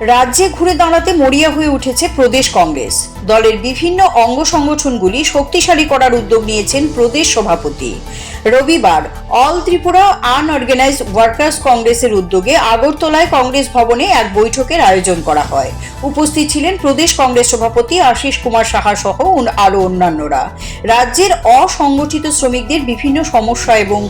রাজ্যে ঘুরে দাঁড়াতে মরিয়া হয়ে উঠেছে প্রদেশ কংগ্রেস। দলের বিভিন্ন অঙ্গ সংগঠনগুলি শক্তিশালী করার উদ্যোগ নিয়েছেন প্রদেশ সভাপতি। রবিবার অল ত্রিপুরা আনঅর্গানাইজড ওয়ার্কার্স কংগ্রেসের উদ্যোগে আগরতলায় কংগ্রেস ভবনে এক বৈঠকের আয়োজন করা হয়। উপস্থিত ছিলেন প্রদেশ কংগ্রেস সভাপতি আশিস কুমার সাহা সহ আরও অন্যান্যরা। রাজ্যের অসংগঠিত শ্রমিকদের বিভিন্ন সমস্যা এবং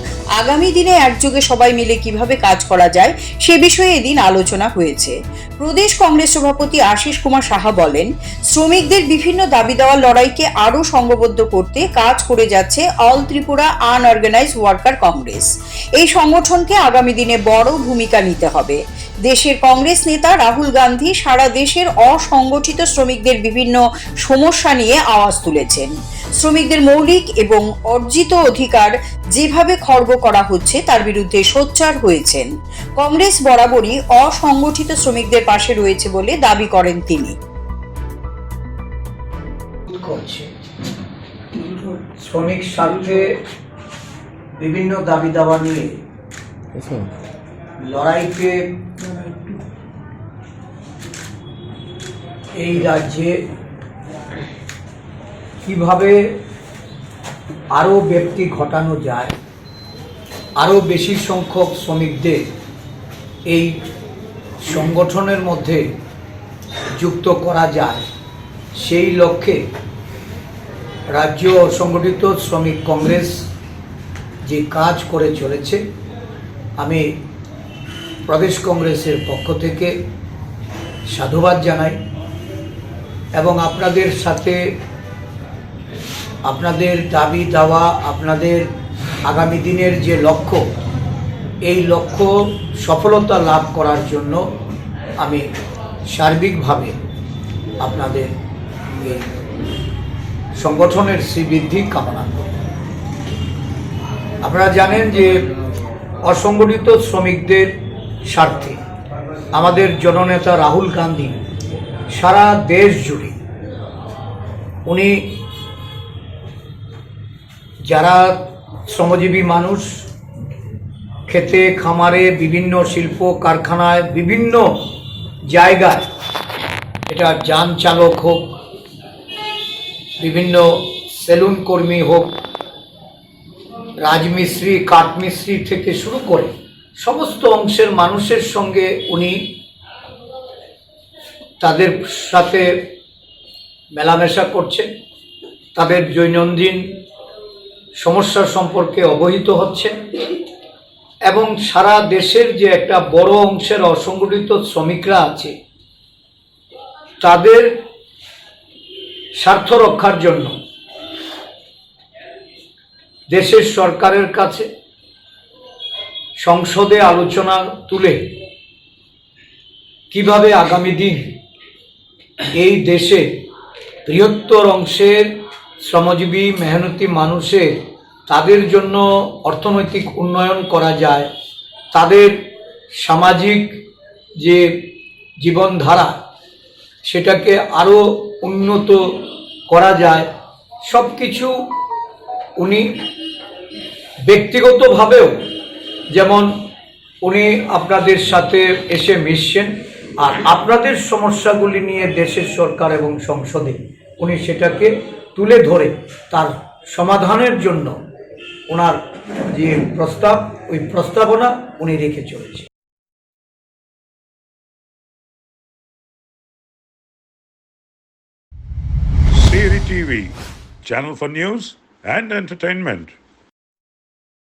আগামী দিনে একযোগে সবাই মিলে কীভাবে কাজ করা যায়, সে বিষয়ে এদিন আলোচনা হয়েছে। প্রদেশ কংগ্রেস সভাপতি আশিস কুমার সাহা বলেন, শ্রমিকদের বিভিন্ন দাবি দেওয়ার লড়াইকে আরও সংঘবদ্ধ করতে কাজ করে যাচ্ছে all Tripura unorganised worker Congress. এই সংগঠনকে আগামী দিনে বড় ভূমিকা নিতে হবে। দেশের কংগ্রেস নেতা রাহুল গান্ধী সারা দেশের অসংগঠিত শ্রমিকদের বিভিন্ন সমস্যা নিয়ে আওয়াজ তুলেছেন। শ্রমিকদের মৌলিক এবং অর্জিত অধিকার যেভাবে খর্ব করা হচ্ছে, তার বিরুদ্ধে সোচ্চার হয়েছেন। কংগ্রেস বরাবরই অসংগঠিত শ্রমিকদের পাশে রয়েছে বলে দাবি করেন তিনি। শ্রমিক স্বার্থে বিভিন্ন দাবি দাবা নিয়ে লড়াইকে এই রাজ্যে কীভাবে আরও ব্যক্তি ঘটানো যায় আরও বেশি সংখ্যক শ্রমিকদের এই সংগঠনের মধ্যে যুক্ত করা যায় সেই লক্ষ্যে রাজ্য অসংগঠিত শ্রমিক কংগ্রেস যে কাজ করে চলেছে, আমি প্রদেশ কংগ্রেসের পক্ষ থেকে সাধুবাদ জানাই এবং আপনাদের সাথে আপনাদের দাবি দাওয়া, আপনাদের আগামী দিনের যে লক্ষ্য, এই লক্ষ্য সফলতা লাভ করার জন্য আমি সার্বিকভাবে আপনাদের সংগঠনের শ্রীবৃদ্ধি কামনা করি। আপনারা জানেন যে অসংগঠিত শ্রমিকদের স্বার্থে আমাদের জননেতা রাহুল গান্ধী সারা দেশ জুড়ে উনি যারা শ্রমজীবী মানুষ, খেতে, খামারে, বিভিন্ন শিল্প কারখানায়, বিভিন্ন জায়গায়, এটা যান চালক হোক, বিভিন্ন সেলুন কর্মী হোক রাজমিস্ত্রি, কাঠমিস্ত্রি থেকে শুরু করে সমস্ত অংশের মানুষের সঙ্গে উনি তাদের সাথে মেলামেশা করছেন, তাদের দৈনন্দিন সমস্যা সম্পর্কে অবহিত হচ্ছেন এবং সারা দেশের যে একটা বড় অংশের অসংগঠিত শ্রমিকরা আছে, তাদের স্বার্থ রক্ষার জন্য দেশের সরকারের কাছে সংসদে আলোচনা তুলে কীভাবে আগামী দিন এই দেশে বৃহত্তর অংশের শ্রমজীবী, মেহনতি মানুষের তাদের জন্য অর্থনৈতিক উন্নয়ন করা যায়, তাদের সামাজিক যে জীবনধারা সেটাকে আরও উন্নত করা যায় সব কিছু উনি ব্যক্তিগতভাবেও যেমন উনি আপনাদের সাথে এসে মিশছেন আর আপনাদের সমস্যাগুলি নিয়ে দেশের সরকার এবং সংসদে উনি সেটাকে তুলে ধরে তার সমাধানের জন্য ওনার যে প্রস্তাব ওই প্রস্তাবনা উনি রেখে চলেছে TV, channel for news and entertainment.